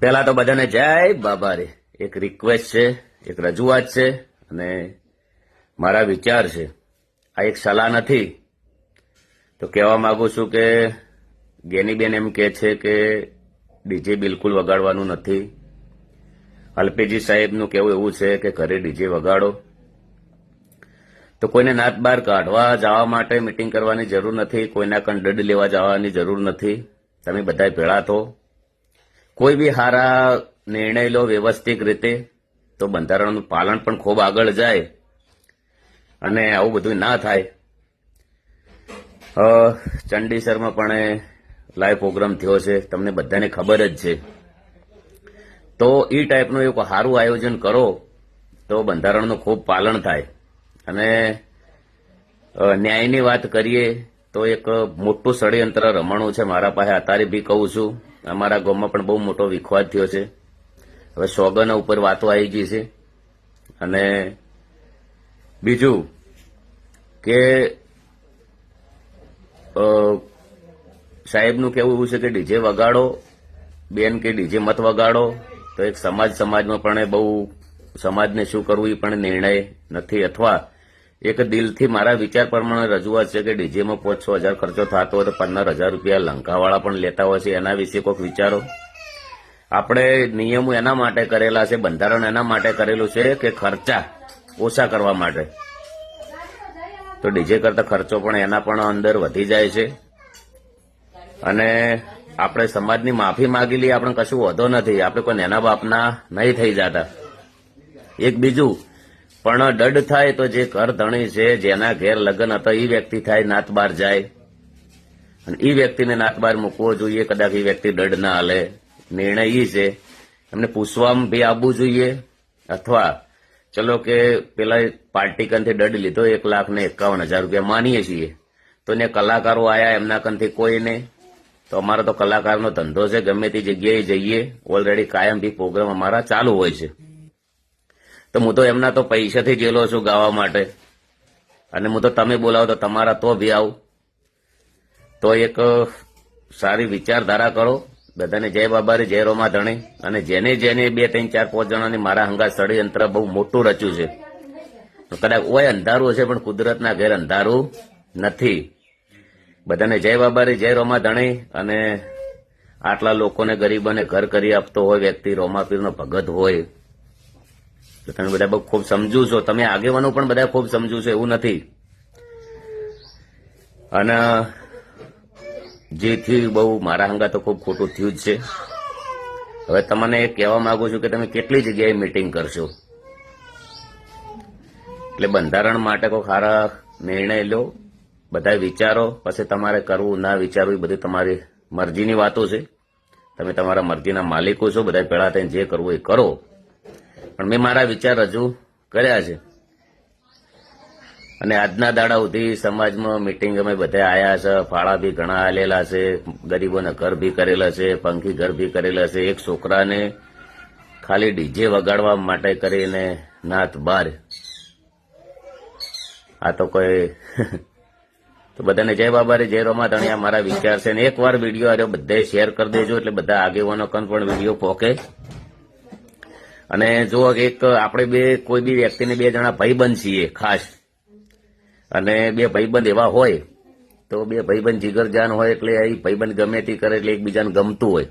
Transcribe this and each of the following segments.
પેલા તો બધાને જય બાબા રે એક રિક્વેસ્ટ છે, એક રજૂઆત છે અને મારા વિચાર છે. આ એક સલાહ નથી. તો કહેવા માંગુ છું કે ગેનીબેન એમ કે છે કે ડીજે બિલકુલ વગાડવાનું નથી. અલ્પેજી સાહેબનું કહેવું એવું છે કે ઘરે ડીજે વગાડો. તો કોઈને નાત બહાર કાઢવા જવા માટે મિટિંગ કરવાની જરૂર નથી, કોઈના કંડડ લેવા જવાની જરૂર નથી. તમે બધા ભેળા થો કોઈ બી સારા નિર્ણય લો વ્યવસ્થિત રીતે, તો બંધારણનું પાલન પણ ખૂબ આગળ જાય અને આવું બધું ના થાય. ચંડીસરમાં પણ લાઈવ પ્રોગ્રામ થયો છે, તમને બધાને ખબર જ છે. તો એ ટાઈપનું એક સારું આયોજન કરો, તો બંધારણનું ખૂબ પાલન થાય. અને ન્યાયની વાત કરીએ તો એક મોટું ષડયંત્ર રમણું છે મારા પાસે. અત્યારે બી કહું છું, અમારા ગામમાં પણ બહુ મોટો વિખવાદ થયો છે. હવે સોગન ઉપર વાતો આવી ગઈ છે. અને બીજું કે સાહેબનું કેવું એવું છે કે ડીજે વગાડો, બેન કે ડીજે મત વગાડો, તો એક સમાજ સમાજમાં પણ બહુ, સમાજને શું કરવું એ પણ નિર્ણય નથી. અથવા એક દિલથી મારા વિચાર પ્રમાણે રજૂઆત છે કે ડીજેમાં પાંચ છ હજાર ખર્ચો થતો હોય તો પંદર હજાર રૂપિયા લંકાવાળા પણ લેતા હોય છે. એના વિશે કોઈક વિચારો? આપણે નિયમો એના માટે કરેલા છે, બંધારણ એના માટે કરેલું છે કે ખર્ચા ઓછા કરવા માટે. તો ડીજે કરતા ખર્ચો પણ એના પણ અંદર વધી જાય છે. અને આપણે સમાજની માફી માગી લઈએ, આપણે કશું વધો નથી. આપણે કોઈ નેના બાપના નહીં થઈ જતા. એક બીજું પણ દડ થાય તો જે ઘર ધણી છે, જેના ઘેર લગ્ન હતા એ વ્યક્તિ થાય નાતબાર જાય. અને એ વ્યક્તિને નાતબાર મૂકવો જોઈએ, કદાચ એ વ્યક્તિ દડ ના હાલે. નિર્ણય એ છે. એમને પૂછવામાં બી આવવું જોઈએ. અથવા, ચલો કે પેલા પાર્ટી કંથી દડ લીધો, એક લાખ ને એકાવન હજાર રૂપિયા માનીએ છીએ. તો ને કલાકારો આયા એમના કનથી કોઈ નહીં તો અમારો તો કલાકારનો ધંધો છે, ગમે તે જગ્યાએ જઈએ. ઓલરેડી કાયમ બી પ્રોગ્રામ અમારા ચાલુ હોય છે. તો હું તો એમના તો પૈસાથી ગયેલો છું ગાવા માટે. અને હું તો તમે બોલાવો તો તમારા તો બી આવું. તો એક સારી વિચારધારા કરો. બધાને જય બાબારે, જય રોમા ધણી અને જેને જેને બે, ત્રણ, ચાર, પાંચ જણાની મારા હંગા ષડયંત્ર બહુ મોટું રચ્યું છે. કદાચ ઓય અંધારું હશે, પણ કુદરતના ઘેર અંધારું નથી. બધાને જય બાબારે, જય રોમા ધણી અને આટલા લોકોને ગરીબોને ઘર કરી આપતો હોય વ્યક્તિ, રોમાપીરનો ભગત હોય. તો તમે બધા બહુ ખૂબ સમજુ છો. તમે આગેવાનો પણ બધા ખૂબ સમજુ છો, એવું નથી. અને જે થયું બહુ મારા હંગા તો ખૂબ ખોટું થયું જ છે. હવે તમને એ કહેવા માંગુ છું કે તમે કેટલી જગ્યાએ મીટિંગ કરશો? એટલે બંધારણ માટે કોઈ સારા નિર્ણય લો, બધા વિચારો, પછી તમારે કરવું ના વિચારવું, એ બધી તમારી મરજીની વાતો છે. તમે તમારા મરજીના માલિકો છો બધા ભેળા થઈને જે કરવું એ કરો. પણ મેં મારા વિચાર રજૂ કર્યા છે. અને આજના દાડા સુધી સમાજમાં મિટિંગ અમે બધા આયા છે. ફાળા બી ઘણા આલેલા છે. ગરીબોને ઘર બી કરેલા છે. પંખી ઘર બી કરેલા છે. એક છોકરાને ખાલી ડીજે વગાડવા માટે કરીને નાથ બાર. આ તો કોઈ તો બધાને જય બાબા રે જય રોમા ધણિયા મારા વિચાર છે. ને એકવાર વીડિયો આવ્યો બધાએ શેર કરી દેજો એટલે બધા આગેવાનો કન પણ વીડિયો પોકે. અને જો એક આપણે બે, કોઈ બી વ્યક્તિને બે જણા ભાઈબંધ છીએ, ખાસ. અને બે ભાઈબંધ એવા હોય, તો બે ભાઈબંધ જીગરજાન હોય એટલે એ ભાઈબંધ ગમે તે કરે એટલે એકબીજાને ગમતું હોય.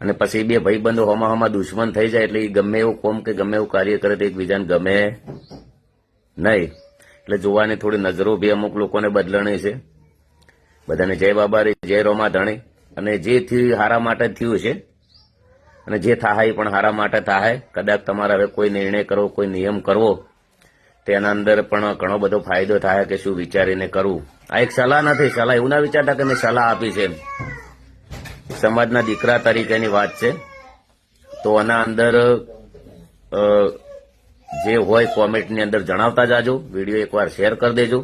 અને પછી બે ભાઈબંધો હોમા હોમા દુશ્મન થઈ જાય એટલે એ ગમે એવું કોમ કે ગમે એવું કાર્ય કરે તો એકબીજાને ગમે નહીં. એટલે જોવાની થોડી નજરો બી અમુક લોકોને બદલણી છે. બધાને જય બાબા રે, જય રોમા ધણી. અને જે થયું હારા માટે થયું છે અને જે થાય પણ હારા માટે થાય કદાચ તમારે હવે કોઈ નિર્ણય કરવો, કોઈ નિયમ કરવો, તેના અંદર પણ ઘણો બધો ફાયદો થાય કે શું વિચારીને કરવું. આ એક સલાહ નથી, સલાહ એવું ના વિચારતા કે મેં સલાહ આપી છે સમાજના દીકરા તરીકેની વાત છે. તો આના અંદર જે હોય કોમેન્ટની અંદર જણાવતા જાજો, વીડિયો એકવાર શેર કરી દેજો.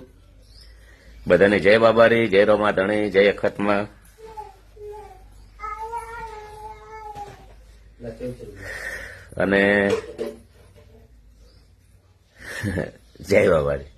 બધાને જય બાબારી, જય રોમા ધણી જય અખતમાં. અને જય બાબારી